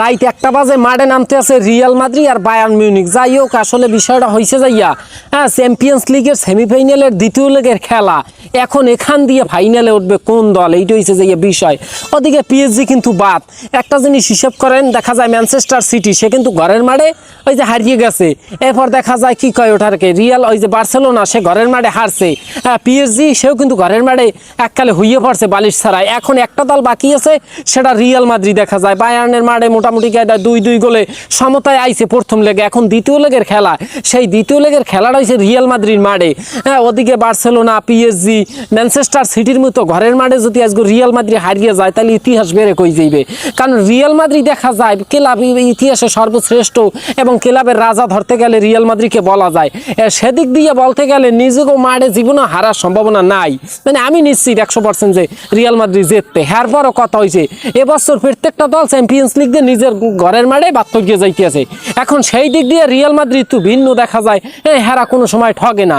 Right একটা বাজে, মাঠে নামতে আছে রিয়াল মাদ্রি আর বায়ার্ন মিউনিক যাই হোক, আসলে বিষয়টা হয়েছে যাইয়া হ্যাঁ চ্যাম্পিয়ন্স লিগের সেমিফাইনালের দ্বিতীয় লেগের খেলা। এখন এখান দিয়ে ফাইনালে উঠবে কোন দল? এইটা হয়েছে যাইয়া বিষয়। ওদিকে পিএসজি কিন্তু বাদ। একটা জিনিস হিসেব করেন, দেখা যায় ম্যানচেস্টার সিটি সে কিন্তু ঘরের মাঠে ওই যে হারিয়ে গেছে। এরপর দেখা যায় কি কয় ওঠারকে? রিয়াল ওই যে বার্সেলোনা সে ঘরের মাঠে হারছে। হ্যাঁ পিএসজি সেও কিন্তু ঘরের মাঠে এককালে হইয়ে পড়ছে বালিশ ছাড়ায় এখন একটা দল বাকি আছে, সেটা রিয়াল মাদ্রি দেখা যায়। বায়ার্নের মাঠে মোটামুটি কায়দা দুই দুই গোলে সমতায় আইছে প্রথম লেগে। এখন দ্বিতীয় লেগের খেলা। সেই দ্বিতীয় লেগের খেলাটা হয়েছে রিয়াল মাদ্রির মাঠে। হ্যাঁ ওদিকে বার্সেলোনা পিএসজি ম্যানচেস্টার সিটির মতো ঘরের মাঠে যদি আজকে রিয়াল মাদ্রি হারিয়ে যায়, তাহলে ইতিহাস বেড়ে কই যাইবে? কারণ রিয়াল মাদ্রি দেখা যায়, ক্লাব ইতিহাসে সর্বশ্রেষ্ঠ এবং ক্লাবের রাজা ধরতে গেলে রিয়াল মাদ্রিকে বলা যায়। সেদিক দিয়ে বলতে গেলে নিজেকেও মাঠে জীবনে হারার সম্ভাবনা নাই। মানে আমি নিশ্চিত একশো পার্সেন্ট যে রিয়াল মাদ্রি জিততে পরও কথা হয়েছে এবছর প্রত্যেকটা দল চ্যাম্পিয়ন্স লিগ দিয়ে নিজের ঘরের মাঠে বার্তক্য যাইতেছে। এখন সেই দিক দিয়ে রিয়াল মাদ্রিদ তো ভিন্ন দেখা যায়। হ্যাঁ হেরা কোনো সময় ঠগে না।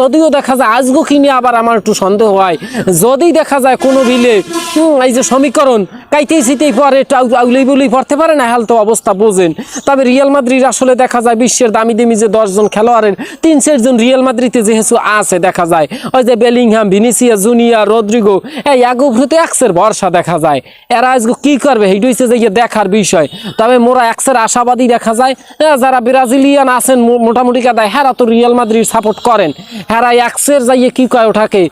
যদিও দেখা যায় আজগো কিনে আবার আমার একটু সন্দেহ হয়। যদি দেখা যায় কোনো বিলে এই যে সমীকরণ, কাইতেই সিতেই পরে আউলেই বলেই পড়তে পারে না হাল অবস্থা বোঝেন। তবে রিয়াল মাদ্রিদ আসলে দেখা যায় বিশ্বের দামি দামি যে দশজন খেলোয়াড়ের, তিন চারজন রিয়াল মাদ্রিদে যেহেতু আছে দেখা যায়। ওই যে বেলিংহাম ভিনিসিয়া জুনিয়া রদ্রিগো এই এগুভ্রতে এক্সের ভরসা দেখা যায়। এরা আজকে কি করবে? এইটা যে দেখার বিষয়। তবে মোরা এক্সের আশাবাদী দেখা যায় হ্যাঁ, যারা ব্রাজিলিয়ান আছেন মোটামুটি কাদায় হেরা তো রিয়াল মাদ্রিদ সাপোর্ট করেন। হেরা এক্সের যাইয়ে কি কয় ওঠাকে?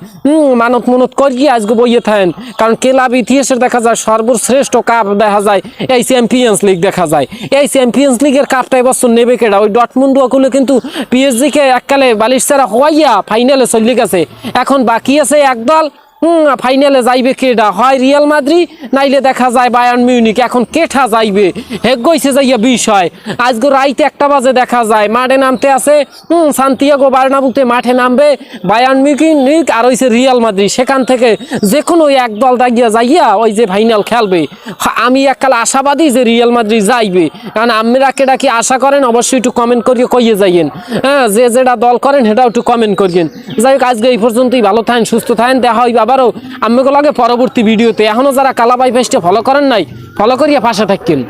মানত মনত করিয়ে আজকে বইয়ে থাকেন। কারণ ক্লাব ইতিহাসের দেখা যায় সর্বশ্রেষ্ঠ কাপ দেখা যায় এই চ্যাম্পিয়ন্স লিগ দেখা যায়। এই চ্যাম্পিয়ন্স লিগের কাপটা এবছর নেবে কেডা? ওই ডটমুন্ড ওগুলো কিন্তু পিএসজি কে এককালে বালিশ ছাড়া হওয়াইয়া ফাইনালে চলে গেছে। এখন বাকি আছে একদল ফাইনালে যাইবে কেডা? হয় রিয়াল মাদ্রি নাইলে দেখা যায় বায়ান মিউনিক এখন কেঠা যাইবে? হেগ গইছে যাইয়া বিষয়। আজকে রাইতে একটা বাজে দেখা যায়। মাঠে নামতে আছে হুম সান্তিয়াগো বার্নাবুতে মাঠে নামবে বায়ান মিউনিক আর হইছে রিয়াল মাদ্রি সেখান থেকে যে কোনো এক দল দাগিয়া যাইয়া ওই যে ফাইনাল খেলবে। হা, আমি এককাল আশাবাদী যে রিয়াল মাদ্রি যাইবে। কারণ আপনারা কেডা কি আশা করেন? অবশ্যই একটু কমেন্ট করিয়ে কইয়ে যাইয়েন। হ্যাঁ যে যেটা দল করেন সেটাও একটু কমেন্ট করিয়েন। যাই হোক আজকে এই পর্যন্তই। ভালো থাকেন সুস্থ থাকেন। দেখা হইবে আবারও আমি লাগে পরবর্তী ভিডিওতে। এখনও যারা কালাবাই পেজটা ফলো করেন নাই ফলো করিয়া পাশে থাকেন